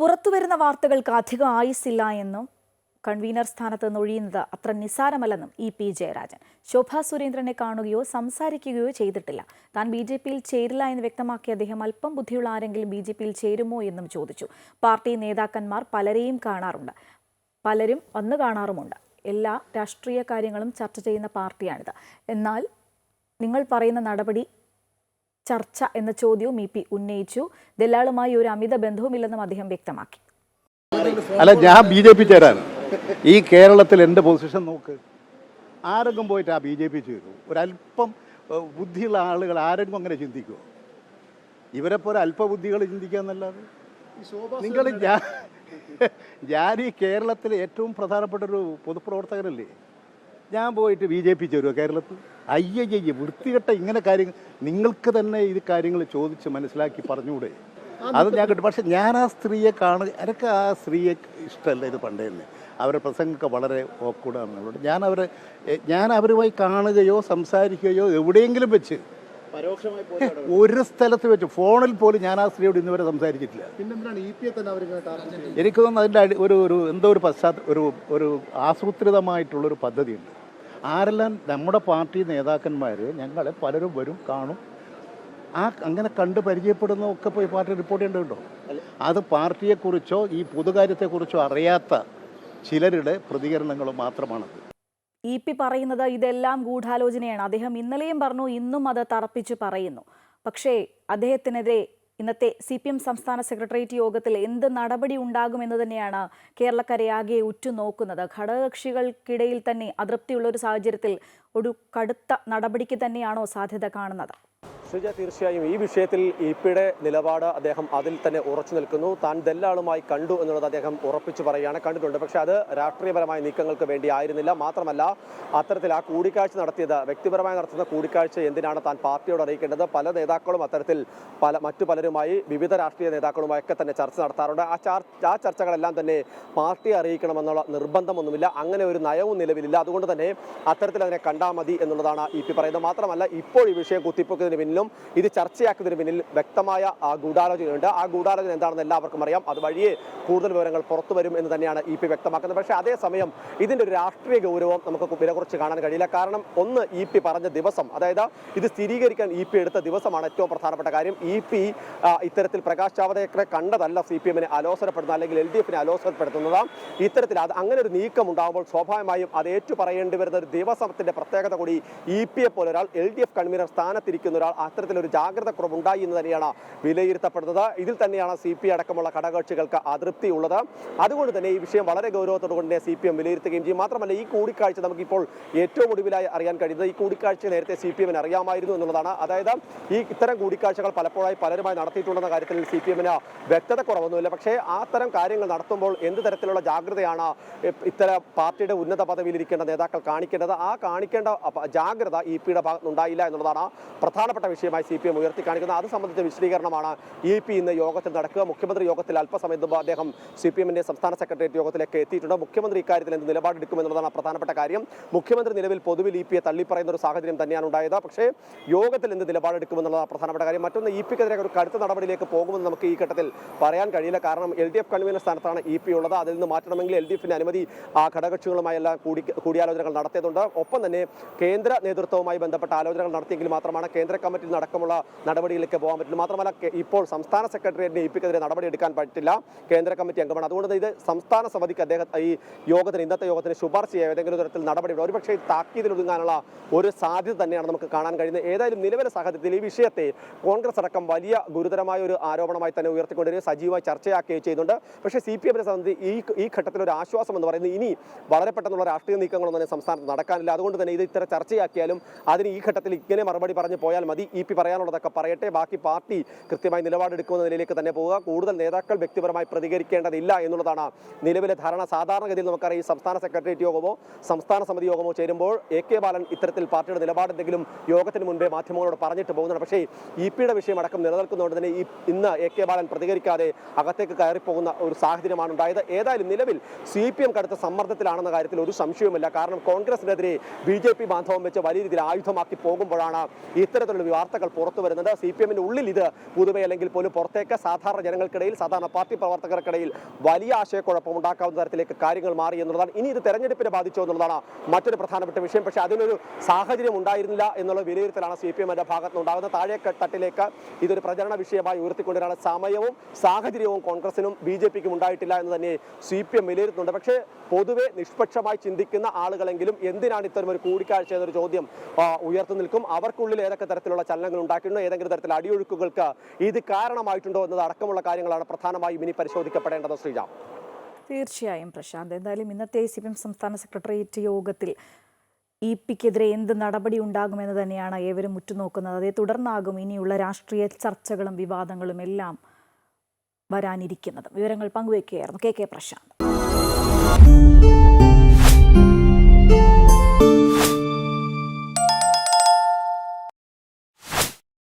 പുറത്തുവരുന്ന വാർത്തകൾക്ക് അധികം ആയുസില്ല എന്നും കൺവീനർ സ്ഥാനത്ത് നിന്ന് ഒഴിയുന്നത് അത്ര നിസ്സാരമല്ലെന്നും ഇ പി ജയരാജൻ. ശോഭാ സുരേന്ദ്രനെ കാണുകയോ സംസാരിക്കുകയോ ചെയ്തിട്ടില്ല. താൻ ബി ജെ പിയിൽ ചേരില്ല എന്ന് വ്യക്തമാക്കിയ അദ്ദേഹം അല്പം ബുദ്ധിയുള്ള ആരെങ്കിലും ബി ജെ പിയിൽ ചേരുമോ എന്നും ചോദിച്ചു. പാർട്ടി നേതാക്കന്മാർ പലരെയും കാണാറുണ്ട്. പലരും വന്നു കാണാറുമുണ്ട്. എല്ലാ രാഷ്ട്രീയ കാര്യങ്ങളും ചർച്ച ചെയ്യുന്ന പാർട്ടിയാണിത്. എന്നാൽ നിങ്ങൾ പറയുന്ന നടപടി ചർച്ച എന്ന ചോദ്യവും ഇ പി ഉന്നയിച്ചു. ദല്ലാളുമായി ഒരു അമിത ബന്ധവുമില്ലെന്നും അദ്ദേഹം വ്യക്തമാക്കി. അല്ല ഞാൻ ബി ജെ പി ചേരാൻ ഈ കേരളത്തിൽ എന്റെ പൊസിഷൻ നോക്ക്. ആരെങ്കിലും പോയിട്ട് ആ ബി ജെ പി ചേരും? ഒരല്പം ബുദ്ധിയുള്ള ആളുകൾ ആരെങ്കിലും അങ്ങനെ ചിന്തിക്കുമോ ഇവരെ പോലെ അല്പബുദ്ധികൾ ചിന്തിക്കാന്നല്ലാതെ നിങ്ങൾ ഞാൻ ഞാൻ ഈ കേരളത്തിലെ ഏറ്റവും പ്രധാനപ്പെട്ട ഒരു പൊതുപ്രവർത്തകനല്ലേ? ഞാൻ പോയിട്ട് ബി ജെ പി ചേരുമോ കേരളത്തിൽ? അയ്യയ്യ വൃത്തികെട്ട ഇങ്ങനെ കാര്യങ്ങൾ. നിങ്ങൾക്ക് തന്നെ ഇത് കാര്യങ്ങൾ ചോദിച്ച് മനസ്സിലാക്കി പറഞ്ഞുകൂടെ? അത് ഞാൻ കിട്ടും. പക്ഷെ ഞാൻ ആ സ്ത്രീയെ കാണുക എനിക്ക് ആ സ്ത്രീയെ ഇഷ്ടമല്ല ഇത് പണ്ടേ തന്നെ. അവരുടെ പ്രസംഗമൊക്കെ വളരെ ഓക്കൂടാണെന്നുള്ളത് ഞാൻ അവരെ ഞാൻ അവരുമായി കാണുകയോ സംസാരിക്കുകയോ എവിടെയെങ്കിലും വെച്ച് ഒരു സ്ഥലത്ത് വെച്ച് ഫോണിൽ പോലും ഞാൻ ആ സ്ത്രീയോട് ഇന്നുവരെ സംസാരിച്ചിട്ടില്ല. ചെയ്യുന്നത്? എനിക്ക് തോന്നുന്നു അതിന്റെ ഒരു ഒരു എന്തോ ഒരു പശ്ചാത്തല ഒരു ഒരു ആസൂത്രിതമായിട്ടുള്ളൊരു പദ്ധതിയുണ്ട്. ആരെല്ലാം നമ്മുടെ പാർട്ടി നേതാക്കന്മാർ ഞങ്ങളെ പലരും വരും കാണും. ആ അങ്ങനെ കണ്ട് പരിചയപ്പെടുന്ന ഒക്കെ പോയി പാർട്ടി റിപ്പോർട്ട് ചെയ്യേണ്ടതുണ്ടോ? അത് പാർട്ടിയെക്കുറിച്ചോ ഈ പൊതുകാര്യത്തെക്കുറിച്ചോ അറിയാത്ത ചിലരുടെ പ്രതികരണങ്ങൾ മാത്രമാണത്. ഇ പി പറയുന്നത് ഇതെല്ലാം ഗൂഢാലോചനയാണ്. അദ്ദേഹം ഇന്നലെയും പറഞ്ഞു ഇന്നും അത് തറപ്പിച്ച് പറയുന്നു. പക്ഷേ അദ്ദേഹത്തിനെതിരെ ഇന്നത്തെ സി പി എം സംസ്ഥാന സെക്രട്ടേറിയറ്റ് യോഗത്തിൽ എന്ത് നടപടി ഉണ്ടാകുമെന്ന് തന്നെയാണ് കേരളക്കരയാകെ ഉറ്റുനോക്കുന്നത്. ഘടകകക്ഷികൾക്കിടയിൽ തന്നെ അതൃപ്തിയുള്ള ഒരു സാഹചര്യത്തിൽ ഒരു കടുത്ത നടപടിക്ക് തന്നെയാണോ സാധ്യത കാണുന്നത്? ശ്രീജ തീർച്ചയായും ഈ വിഷയത്തിൽ ഇ പിയുടെ നിലപാട് അദ്ദേഹം അതിൽ തന്നെ ഉറച്ചു നിൽക്കുന്നു. താൻ ദല്ലാളുമായി കണ്ടു എന്നുള്ളത് അദ്ദേഹം ഉറപ്പിച്ചു പറയുകയാണ് കണ്ടിട്ടുണ്ട്. പക്ഷേ അത് രാഷ്ട്രീയപരമായ നീക്കങ്ങൾക്ക് വേണ്ടി ആയിരുന്നില്ല. മാത്രമല്ല അത്തരത്തിൽ ആ കൂടിക്കാഴ്ച നടത്തിയത് വ്യക്തിപരമായി നടത്തുന്ന കൂടിക്കാഴ്ച എന്തിനാണ് താൻ പാർട്ടിയോട് അറിയിക്കേണ്ടത്? പല നേതാക്കളും അത്തരത്തിൽ പല മറ്റു പലരുമായി വിവിധ രാഷ്ട്രീയ നേതാക്കളുമായൊക്കെ തന്നെ ചർച്ച നടത്താറുണ്ട്. ആ ആ ചർച്ചകളെല്ലാം തന്നെ പാർട്ടിയെ അറിയിക്കണമെന്നുള്ള നിർബന്ധമൊന്നുമില്ല. അങ്ങനെ ഒരു നയവും നിലവിലില്ല. അതുകൊണ്ട് തന്നെ അത്തരത്തിൽ അതിനെ കണ്ടാൽ മതി എന്നുള്ളതാണ് ഇ പറയുന്നത്. മാത്രമല്ല ഇപ്പോൾ ഈ വിഷയം കുത്തിപ്പൊക്കുന്നതിന് പിന്നിലും ഇത് ചർച്ചയാക്കുന്നതിന് പിന്നിൽ വ്യക്തമായ ആ ഗൂഢാലോചനയുണ്ട്. ആ ഗൂഢാലോചന എന്താണെന്ന് എല്ലാവർക്കും അറിയാം. അത് വഴിയെ കൂടുതൽ വിവരങ്ങൾ പുറത്തു വരും എന്ന് തന്നെയാണ് ഇ പി വ്യക്തമാക്കുന്നത്. പക്ഷേ അതേസമയം ഇതിന്റെ ഒരു രാഷ്ട്രീയ ഗൗരവം നമുക്ക് വില കുറച്ച് കാണാൻ കഴിയില്ല. കാരണം ഒന്ന് ഇ പി പറഞ്ഞ ദിവസം അതായത് ഇത് സ്ഥിരീകരിക്കാൻ ഇ പി എടുത്ത ദിവസമാണ് ഏറ്റവും പ്രധാനപ്പെട്ട കാര്യം. ഇ പി ഇത്തരത്തിൽ പ്രകാശ് ജാവദേക്കറെ കണ്ടതല്ല സി പി എമ്മിനെ അലോസരപ്പെടുന്നത് അല്ലെങ്കിൽ എൽ ഡി എഫിനെ അലോസരപ്പെടുത്തുന്നത്. ഇത്തരത്തിൽ അത് അങ്ങനെ ഒരു നീക്കം ഉണ്ടാകുമ്പോൾ സ്വാഭാവികമായും അത് ഏറ്റു പറയേണ്ടി വരുന്ന ഒരു ദിവസത്തിന്റെ പ്രത്യേകത കൂടി ഇ പിയെ പോലെ ഒരാൾ എൽ ഡി എഫ് കൺവീനർ സ്ഥാനത്തിരിക്കുന്ന ഒരാൾ അത്തരത്തിലൊരു ജാഗ്രത കുറവുണ്ടായി എന്ന് തന്നെയാണ് വിലയിരുത്തപ്പെടുന്നത്. ഇതിൽ തന്നെയാണ് സി പി അടക്കമുള്ള ഘടകകക്ഷികൾക്ക് അതൃപ്തി ഉള്ളത് അതുകൊണ്ട് തന്നെ ഈ വിഷയം വളരെ ഗൗരവത്തോടു കൊണ്ട് സി പി എം വിലയിരുത്തുകയും ചെയ്യും. മാത്രമല്ല ഈ കൂടിക്കാഴ്ച നമുക്കിപ്പോൾ ഏറ്റവും ഒടുവിലായി അറിയാൻ കഴിയുന്നത് ഈ കൂടിക്കാഴ്ച നേരത്തെ സി പി എമ്മിന് അറിയാമായിരുന്നു എന്നുള്ളതാണ്. അതായത് ഈ ഇത്തരം കൂടിക്കാഴ്ചകൾ പലപ്പോഴായി പലരുമായി നടത്തിയിട്ടുണ്ടെന്ന കാര്യത്തിൽ സി പി എമ്മിന് വ്യക്തത കുറവൊന്നുമില്ല. പക്ഷേ ആ തരം കാര്യങ്ങൾ നടത്തുമ്പോൾ എന്ത് തരത്തിലുള്ള ജാഗ്രതയാണ് ഇത്തരം പാർട്ടിയുടെ ഉന്നത പദവിയിലിരിക്കേണ്ട നേതാക്കൾ കാണിക്കേണ്ടത്? ആ കാണിക്കേണ്ട ജാഗ്രത ഇ പിയുടെ ഭാഗത്തുനിന്നുണ്ടായില്ല എന്നുള്ളതാണ് പ്രധാനപ്പെട്ട വിഷയമായി സി പി എം ഉയർത്തിക്കാണിക്കുന്നത്. അത് സംബന്ധിച്ച വിശദീകരണമാണ് ഇ പി ഇന്ന് യോഗത്തിൽ നടക്കുക. മുഖ്യമന്ത്രി യോഗത്തിൽ അല്പസമയം മുമ്പ് അദ്ദേഹം സി പി എമ്മിന്റെ സംസ്ഥാന സെക്രട്ടേറിയറ്റ് യോഗത്തിലേക്ക് എത്തിയിട്ടുണ്ട്. മുഖ്യമന്ത്രി ഇക്കാര്യത്തിൽ എന്ത് നിലപാടെടുക്കുമെന്നുള്ളതാണ് പ്രധാനപ്പെട്ട കാര്യം. മുഖ്യമന്ത്രി നിലവിൽ പൊതുവിൽ ഇ പിയെ തള്ളിപ്പറയുന്ന ഒരു സാഹചര്യം തന്നെയാണ് ഉണ്ടായത്. പക്ഷേ യോഗത്തിൽ എന്ത് നിലപാടെടുക്കുമെന്നുള്ളതാണ് പ്രധാനപ്പെട്ട കാര്യം. മറ്റൊന്ന് ഇ പിക്കെതിരെ ഒരു കടുത്ത നടപടിയിലേക്ക് പോകുമെന്ന് നമുക്ക് ഈ ഘട്ടത്തിൽ പറയാൻ കഴിയില്ല. കാരണം എൽ ഡി എഫ് കൺവീനർ സ്ഥാനത്താണ് ഇ പി ഉള്ളത്. അതിൽ നിന്ന് മാറ്റണമെങ്കിൽ എൽ ഡി എഫിന്റെ അനുമതി ആ ഘടകകക്ഷികളുമായെല്ലാം കൂടി കൂടിയാലോചനകൾ നടത്തിയതുണ്ട്. ഒപ്പം തന്നെ കേന്ദ്ര നേതൃത്വവുമായി ബന്ധപ്പെട്ട ആലോചനകൾ നടത്തിയെങ്കിൽ മാത്രമാണ് കേന്ദ്ര കമ്മിറ്റിയിൽ നടക്കമുള്ള നടപടിയിലേക്ക് പോകാൻ പറ്റില്ല. മാത്രമല്ല ഇപ്പോൾ സംസ്ഥാന സെക്രട്ടേറിയറ്റിന് ഇ പിക്കെതിരെ നടപടി എടുക്കാൻ പറ്റില്ല. കേന്ദ്ര കമ്മിറ്റി അംഗമാണ്. അതുകൊണ്ട് ഇത് സംസ്ഥാന സമിതിക്ക് അദ്ദേഹം ഈ യോഗത്തിന് ഇന്നത്തെ യോഗത്തിന് ശുപാർശ ചെയ്യുക ഏതെങ്കിലും തരത്തിൽ നടപടി ഒരുപക്ഷെ താക്കീതിൽ ഒതുങ്ങാനുള്ള ഒരു സാധ്യത തന്നെയാണ് നമുക്ക് കാണാൻ കഴിയുന്നത്. ഏതായാലും നിലവിലെ സാഹചര്യത്തിൽ ഈ വിഷയത്തെ കോൺഗ്രസ് അടക്കം വലിയ ഗുരുതരമായ ഒരു ആരോപണമായി തന്നെ ഉയർത്തിക്കൊണ്ടിരുന്ന സജീവമായി ചർച്ചയാക്കുകയും ചെയ്യുന്നുണ്ട്. പക്ഷേ സി പി എമ്മിനെ സംബന്ധിച്ച് ഈ ഈ ഘട്ടത്തിൽ ഒരു ആശ്വാസം എന്ന് പറയുന്നത് ഇനി വളരെ പെട്ടെന്നുള്ള രാഷ്ട്രീയ നീക്കങ്ങളൊന്നും തന്നെ സംസ്ഥാനത്ത് നടക്കാനില്ല. അതുകൊണ്ട് തന്നെ ഇത് ഇത്ര ചർച്ചയാക്കിയാലും അതിന് ഈ ഘട്ടത്തിൽ ഇങ്ങനെ മറുപടി പറഞ്ഞു പോയാൽ മതി. ഇ പി പറയാനുള്ളതൊക്കെ പറയട്ടെ. ബാക്കി പാർട്ടി കൃത്യമായി നിലപാടെടുക്കുന്ന നിലയിലേക്ക് തന്നെ പോവുക. കൂടുതൽ നേതാക്കൾ വ്യക്തിപരമായി പ്രതികരിക്കേണ്ടതില്ല എന്നുള്ളതാണ് നിലവിലെ ധാരണ. സാധാരണഗതിയിൽ നമുക്കറിയാം സംസ്ഥാന സെക്രട്ടേറിയറ്റ് യോഗമോ സംസ്ഥാന സമിതി യോഗമോ ചേരുമ്പോൾ എ കെ ബാലൻ ഇത്തരത്തിൽ പാർട്ടിയുടെ നിലപാടെന്തെങ്കിലും യോഗത്തിന് മുൻപേ മാധ്യമങ്ങളോട് പറഞ്ഞിട്ട് പോകുന്നുണ്ട് പക്ഷേ ഇ പിയുടെ വിഷയം അടക്കം നിലനിൽക്കുന്നതുകൊണ്ട് തന്നെ ഈ ഇന്ന് എ കെ ബാലൻ പ്രതികരിക്കാതെ അകത്തേക്ക് കയറിപ്പോകുന്ന ഒരു സാഹചര്യമാണ് ഉണ്ടായത്. ഏതായാലും നിലവിൽ സി പി എം കടുത്ത സമ്മർദ്ദത്തിലാണെന്ന കാര്യത്തിൽ ഒരു സംശയവുമില്ല. കാരണം കോൺഗ്രസിനെതിരെ ബി ജെ പി ബാന്ധവം വെച്ച് വലിയ രീതിയിൽ ആയുധമാക്കി പോകുമ്പോഴാണ് ഇത്തരത്തിലുള്ള വാർത്തകൾ പുറത്തു വരുന്നത്. സി പി എമ്മിന്റെ ഉള്ളിൽ ഇത് പുതുമ അല്ലെങ്കിൽ പോലും പുറത്തേക്ക് സാധാരണ ജനങ്ങൾക്കിടയിൽ സാധാരണ പാർട്ടി പ്രവർത്തകർക്കിടയിൽ വലിയ ആശയക്കുഴപ്പം ഉണ്ടാക്കാവുന്ന തരത്തിലേക്ക് കാര്യങ്ങൾ മാറി എന്നുള്ളതാണ്. ഇനി ഇത് തെരഞ്ഞെടുപ്പിനെ ബാധിച്ചോ എന്നുള്ളതാണ് മറ്റൊരു പ്രധാനപ്പെട്ട വിഷയം. പക്ഷേ അതിനൊരു സാഹചര്യം ഉണ്ടായിരുന്നില്ല എന്നുള്ള വിലയിരുത്തലാണ് സി പി എമ്മിന്റെ ഭാഗത്ത് നിന്നുണ്ടാകുന്ന താഴെ തട്ടിലേക്ക് ഇതൊരു പ്രചരണ വിഷയമായി ഉയർത്തിക്കൊണ്ടിരുന്ന സമയവും സാഹചര്യവും കോൺഗ്രസിനും ബി ജെ പിക്കും ഉണ്ടായിട്ടില്ല എന്ന് തന്നെ സി പി എം വിലയിരുത്തുന്നുണ്ട്. പക്ഷേ പൊതുവെ നിഷ്പക്ഷമായി ചിന്തിക്കുന്ന ആളുകളെങ്കിലും എന്തിനാണ് ഇത്തരം ഒരു കൂടിക്കാഴ്ച എന്നൊരു ചോദ്യം ഉയർത്തുനിൽക്കും നിൽക്കും. അവർക്കുള്ളിൽ ഏതൊക്കെ തരത്തിലുള്ള ചലനങ്ങൾ ഉണ്ടാക്കിയിട്ടുണ്ടോ? ഏതെങ്കിലും തരത്തിലുള്ള അടിയൊഴുക്കുകൾക്ക് ഇത് കാരണമായിട്ടുണ്ടോ എന്നത് അടക്കമുള്ള കാര്യങ്ങളാണ് പ്രധാനമായും ഇനി പരിശോധിക്കപ്പെടേണ്ടത് ശ്രീജ തീർച്ചയായും പ്രശാന്ത്. എന്തായാലും ഇന്നത്തെ സി പി എം സംസ്ഥാന സെക്രട്ടേറിയറ്റ് യോഗത്തിൽ ഇ പിക്കെതിരെ എന്ത് നടപടി ഉണ്ടാകുമെന്ന് തന്നെയാണ് ഏവരും ഉറ്റുനോക്കുന്നത്. അതേ തുടർന്നാകും ഇനിയുള്ള രാഷ്ട്രീയ ചർച്ചകളും വിവാദങ്ങളും എല്ലാം വരാനിരിക്കുന്നത്. വിവരങ്ങൾ പങ്കുവയ്ക്കുകയായിരുന്നു കെ കെ പ്രശാന്ത്.